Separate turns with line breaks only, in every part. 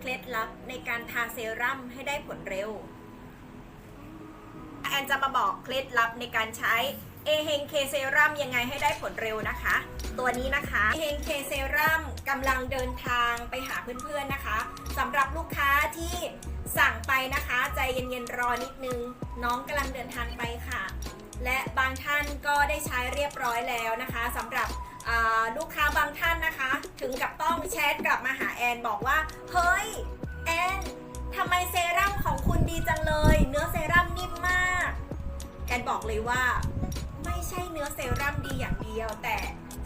เคล็ดลับในการทาเซรั่มให้ได้ผลเร็ว แอนจะมาบอกเคล็ดลับในการใช้เอเฮงเคเซรั่มยังไงให้ได้ผลเร็วนะคะ ตัวนี้นะคะเอเฮงเคเซรั่มกำลังเดินทางไปหาเพื่อนๆนะคะสำหรับลูกค้าที่สั่งไปนะคะ ใจเย็นๆรอนิดนึง น้องกำลังเดินทางไปค่ะ และบางท่านก็ได้ใช้เรียบร้อยแล้วนะคะสำหรับลูกค้าบางท่านนะคะ ถึงกับต้องแชทกลับมาหาแอนบอกว่า เฮ้ย แอนทำไมเซรั่มของคุณดีจังเลย เนื้อเซรั่มนิ่มมาก แอนบอกเลยว่า ไม่ใช่เนื้อเซรั่มดีอย่างเดียว แต่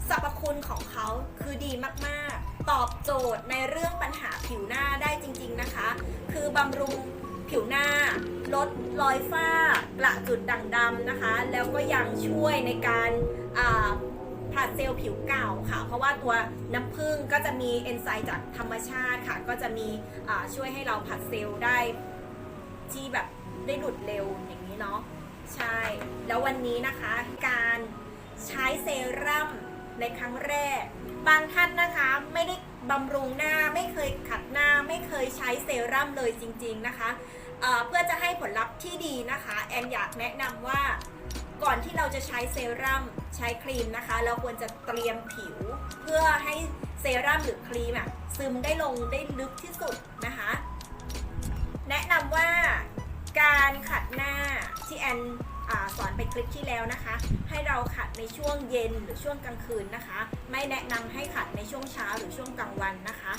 สรรพคุณของเขาคือดีมากๆ ตอบโจทย์ในเรื่องปัญหาผิวหน้าได้จริง ๆนะคะ คือบำรุงผิวหน้า ลดรอยฝ้ากระจุดด่างดำนะคะ แล้วก็ยังช่วยในการอ่า ผลัดเซลล์ผิวเก่าค่ะ เพราะว่าตัวน้ำผึ้งก็จะมีเอนไซม์จากธรรมชาติค่ะ ก็จะมีช่วยให้เราผลัดเซลล์ได้ที่แบบได้หลุดเร็วอย่างนี้เนาะใช่ แล้ววันนี้นะคะการใช้เซรั่มในครั้งแรก บางท่านนะคะไม่ได้บำรุงหน้าไม่เคยขัดหน้าไม่เคยใช้เซรั่มเลยจริง ๆนะคะเพื่อจะให้ผลลัพธ์ที่ดีนะคะ แอนอยากแนะนำว่า ก่อนที่เราจะใช้เซรั่มใช้ครีมนะคะ เราควรจะเตรียมผิว เพื่อให้เซรั่มหรือครีมอะซึมได้ลงได้ลึกที่สุดนะคะ แนะนำว่าการขัดหน้าที่แอนอสอนไปคลิปที่แล้วนะคะ ให้เราขัดในช่วงเย็นหรือช่วงกลางคืนนะคะ ไม่แนะนำให้ขัดในช่วงเช้าหรือช่วงกลางวันนะคะ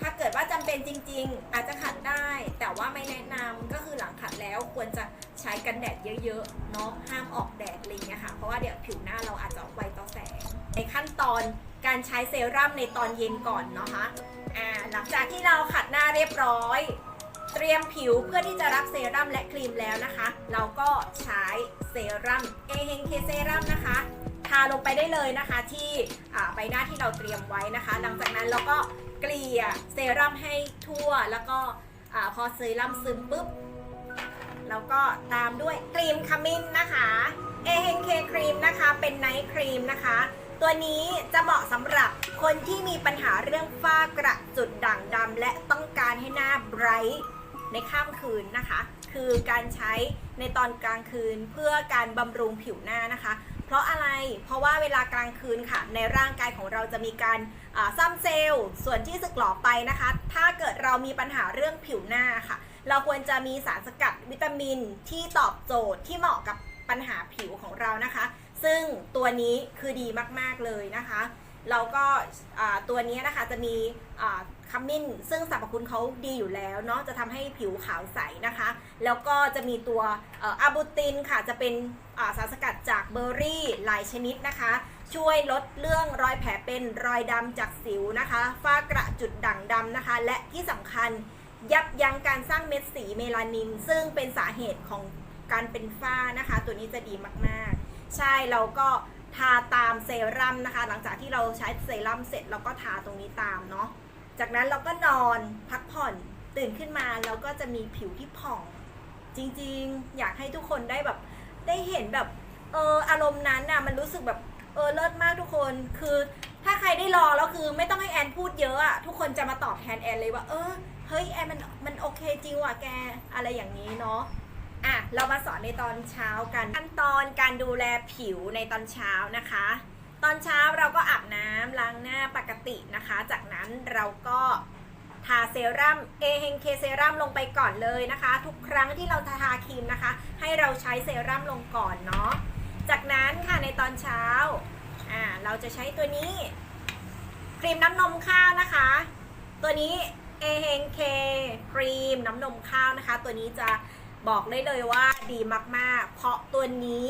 ถ้าเกิดว่าจำเป็นจริง ๆ อาจจะขัดได้ แต่ว่าไม่แนะนำก็คือหลังขัดแล้วควรจะ ใช้กันแดดเยอะๆเนาะห้ามออกแดดอะไรอย่างเงี้ยค่ะ เพราะว่าเดี๋ยวผิวหน้าเราอาจจะไวต่อแสง ในขั้นตอนการใช้เซรั่มในตอนเย็นก่อนเนาะคะอ่าหลังจากที่เราขัดหน้าเรียบร้อย เตรียมผิวเพื่อที่จะรับเซรั่มและครีมแล้วนะคะ เราก็ใช้เซรั่มเอเฮงเคเซรั่มนะคะทาลงไปได้เลยนะคะที่ใบหน้าที่เราเตรียมไว้นะคะ หลังจากนั้นเราก็เกลี่ยเซรั่มให้ทั่วแล้วก็อพอเซรั่มซึมปุ๊บ แล้วก็ตามด้วยครีมขมิ้นนะคะเอเฮงเคครีมนะคะ เป็นไนท์ครีมนะคะ ตัวนี้จะเหมาะสำหรับคนที่มีปัญหาเรื่องฝ้ากระจุดด่างดำและต้องการให้หน้าไบรท์ในข้ามคืนนะคะ คือการใช้ในตอนกลางคืนเพื่อการบำรุงผิวหน้านะคะ เพราะอะไรเพราะว่าเวลากลางคืนค่ะ ในร่างกายของเราจะมีการซ่อมเซลล์ส่วนที่สึกหรอไปนะคะ ถ้าเกิดเรามีปัญหาเรื่องผิวหน้าค่ะ เราควรจะมีสารสกัดวิตามินที่ตอบโจทย์ที่เหมาะกับปัญหาผิวของเรานะคะ ซึ่งตัวนี้คือดีมากๆเลยนะคะเราก็ตัวนี้นะคะจะมีขมิ้น ซึ่งสรรพคุณเขาดีอยู่แล้วเนาะจะทำให้ผิวขาวใสนะคะ แล้วก็จะมีตัวอ่ออะบูตินค่ะจะเป็นสารสกัดจากเบอร์รี่หลายชนิดนะคะ ช่วยลดเรื่องรอยแผลเป็นรอยดำจากสิวนะคะฝ้ากระจุดด่างดำนะคะ และที่สำคัญ ยับยั้งการสร้างเม็ดสีเมลานิน ซึ่งเป็นสาเหตุของการเป็นฝ้านะคะ ตัวนี้จะดีมากๆ ใช่เราก็ทาตามเซรั่มนะคะ หลังจากที่เราใช้เซรั่มเสร็จเราก็ทาตรงนี้ตามเนาะจากนั้นเราก็นอนพักผ่อนตื่นขึ้นมาเราก็จะมีผิวที่ผ่อง จริงๆ อยากให้ทุกคนได้แบบได้เห็นแบบเอออารมณ์นั้นน่ะมันรู้สึกแบบเออเลิศมากทุกคนคือถ้าใครได้ลอแล้วคือไม่ต้องให้แอนพูดเยอะอะทุกคนจะมาตอบแทนแอนเลยว่าเออ เฮ้ยแอมันมันโอเคจริงว่ะแกอะไรอย่างนี้เนาะอะเรามาสอนในตอนเช้ากันขั้นตอนการดูแลผิวในตอนเช้านะคะ ตอนเช้าเราก็อาบน้ำล้างหน้าปกตินะคะ จากนั้นเราก็ทาเซรั่มเอเฮงเคเซรั่มลงไปก่อนเลยนะคะ ทุกครั้งที่เราทาครีมนะคะ ให้เราใช้เซรั่มลงก่อนเนาะจากนั้นค่ะในตอนเช้าอ่าเราจะใช้ตัวนี้ครีมน้ำนมข้าวนะคะ ตัวนี้ เอเฮงเคครีมน้ำนมข้าวนะคะ ตัวนี้จะบอกได้เลยว่าดีมากๆ เพราะตัวนี้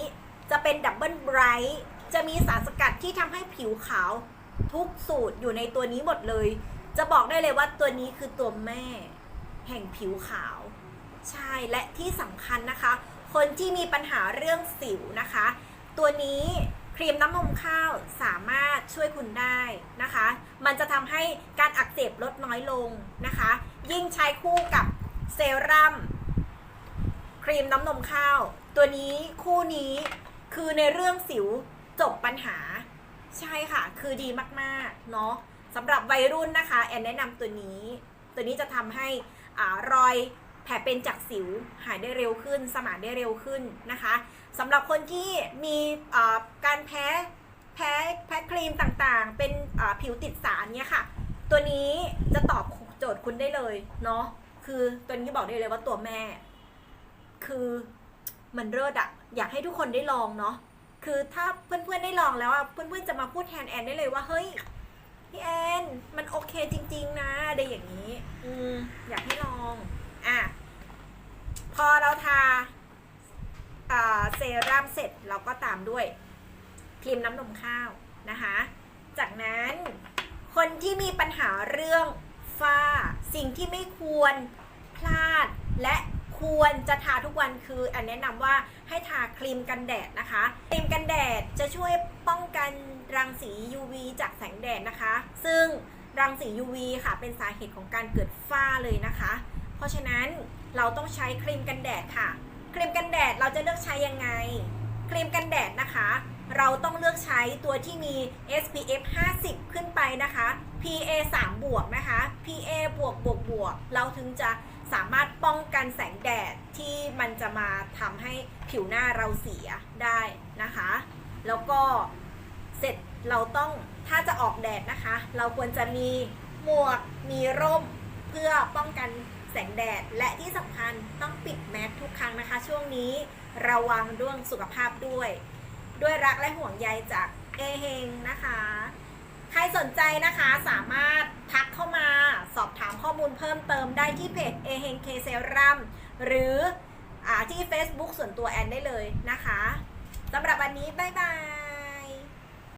จะเป็นดับเบิลไบรท์จะมีสารสกัดที่ทำให้ผิวขาวทุกสูตรอยู่ในตัวนี้หมดเลย จะบอกได้เลยว่าตัวนี้คือตัวแม่ แห่งผิวขาว ใช่และที่สำคัญนะคะ คนที่มีปัญหาเรื่องสิวนะคะ ตัวนี้ ครีมน้ำนมข้าวสามารถช่วยคุณได้นะคะ มันจะทำให้การอักเสบลดน้อยลงนะคะ ยิ่งใช้คู่กับเซรั่มครีมน้ำนมข้าว ตัวนี้คู่นี้คือในเรื่องสิวจบปัญหา ใช่ค่ะ คือดีมากๆเนาะสำหรับวัยรุ่นนะคะ แอนแนะนำตัวนี้ ตัวนี้จะทำให้อรอย ลเป็นจากสิวหายได้เร็วขึ้น สมานได้เร็วขึ้นนะคะสำหรับคนที่มีอ่าการแพ้แพ้แพ้ครีมต่างๆ เป็นอ่าผิวติดสารเนี่ยค่ะ ตัวนี้จะตอบโจทย์คุณได้เลยเนาะคือตัวนี้บอกได้เลยว่าตัวแม่ คือมันเลิศอะอยากให้ทุกคนได้ลองเนาะคือถ้าเพื่อนๆได้ลองแล้วอะเพื่อนๆจะมาพูดแทนแอนได้เลยว่าเฮ้ยพี่แอนมันโอเคจริง ๆ นะอะไรอย่างนี้ อืมอยากให้ลอง อะพ อเราทาอ่าเซรั่มเสร็จเราก็ตามด้วยครีมน้ำนมข้าวนะคะ จากนั้นคนที่มีปัญหาเรื่องฝ้า สิ่งที่ไม่ควรพลาดและควรจะทาทุกวันคืออันแนะนำว่าให้ทาครีมกันแดดนะคะครีมกันแดดจะช่วยป้องกันรังสี UV จากแสงแดดนะคะ ซึ่งรังสี UV ค่ะเป็นสาเหตุของการเกิดฝ้าเลยนะคะ เพราะฉะนั้น เราต้องใช้ครีมกันแดดค่ะ ครีมกันแดดเราจะเลือกใช้ยังไง ครีมกันแดดนะคะ เราต้องเลือกใช้ตัวที่มี SPF 50 ขึ้นไปนะคะ PA 3 บวกนะคะ PA บวกบวกบวกเราถึงจะสามารถป้องกันแสงแดดที่มันจะมาทำให้ผิวหน้าเราเสียได้นะคะ แล้วก็เสร็จเราต้องถ้าจะออกแดดนะคะ เราควรจะมีหมวกมีร่มเพื่อป้องกัน แสงแดด และที่สำคัญต้องปิดแมสทุกครั้งนะคะ ช่วงนี้ระวังเรื่องสุขภาพด้วย ด้วยรักและห่วงใยจากเอเฮงนะคะ ใครสนใจนะคะสามารถทักเข้ามาสอบถามข้อมูลเพิ่มเติมได้ที่เพจเอเฮงเคเซรัมหรืออที่ Facebook ส่วนตัวแอนได้เลยนะคะสำหรับวันนี้ บ๊ายบาย